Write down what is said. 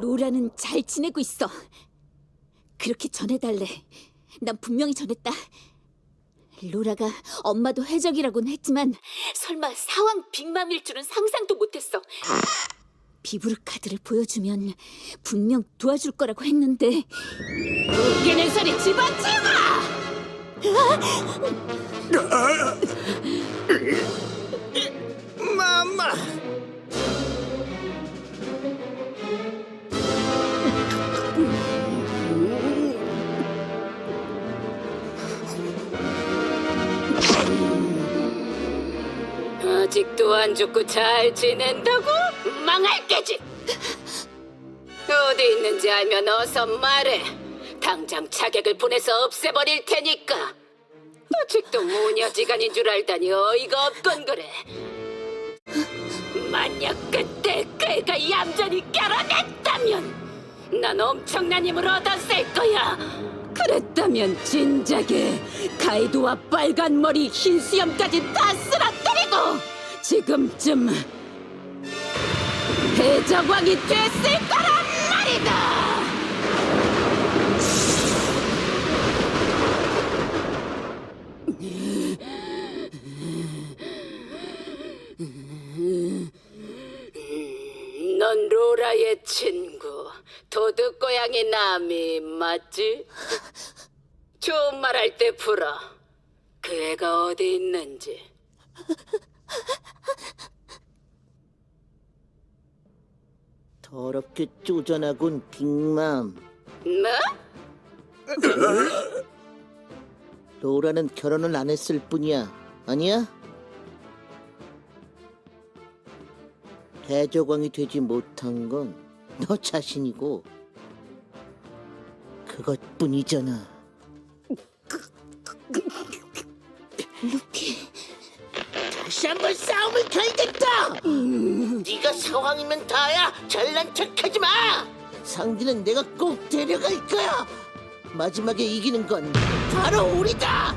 로라는 잘 지내고 있어. 그렇게 전해달래. 난 분명히 전했다. 로라가 엄마도 해적이라고는 했지만 설마 사왕 빅맘일 줄은 상상도 못했어. 비브르 카드를 보여주면 분명 도와줄 거라고 했는데 웃기는 소리 집어치워! 마 아직도 안 죽고 잘 지낸다고? 망할 깨지! 어디 있는지 알면 어서 말해. 당장 자객을 보내서 없애버릴 테니까. 아직도 모녀지간인 줄 알다니 어이가 없건 그래. 만약 그때 그가 얌전히 결혼했다면 난 엄청난 힘을 얻었을 거야. 그랬다면 진작에 가이드와 빨간 머리 흰 수염까지 다 쓰러뜨리고 지금쯤 해적왕이 됐을 거란 말이다. 넌 로라의 친구 도둑 고양이 나미 맞지? 좋은 말 할 때 풀어. 그 애가 어디 있는지. 더럽게 쪼잔하군 빅맘. 뭐? 로라는 결혼을 안 했을 뿐이야. 아니야? 해적왕이 되지 못한 건 너 자신이고 그것뿐이잖아. 루피, 다시 한번 싸움을 걸겠다. 네가 상황이면 다야. 잘난 척하지 마. 상디는 내가 꼭 데려갈 거야. 마지막에 이기는 건 바로 우리다.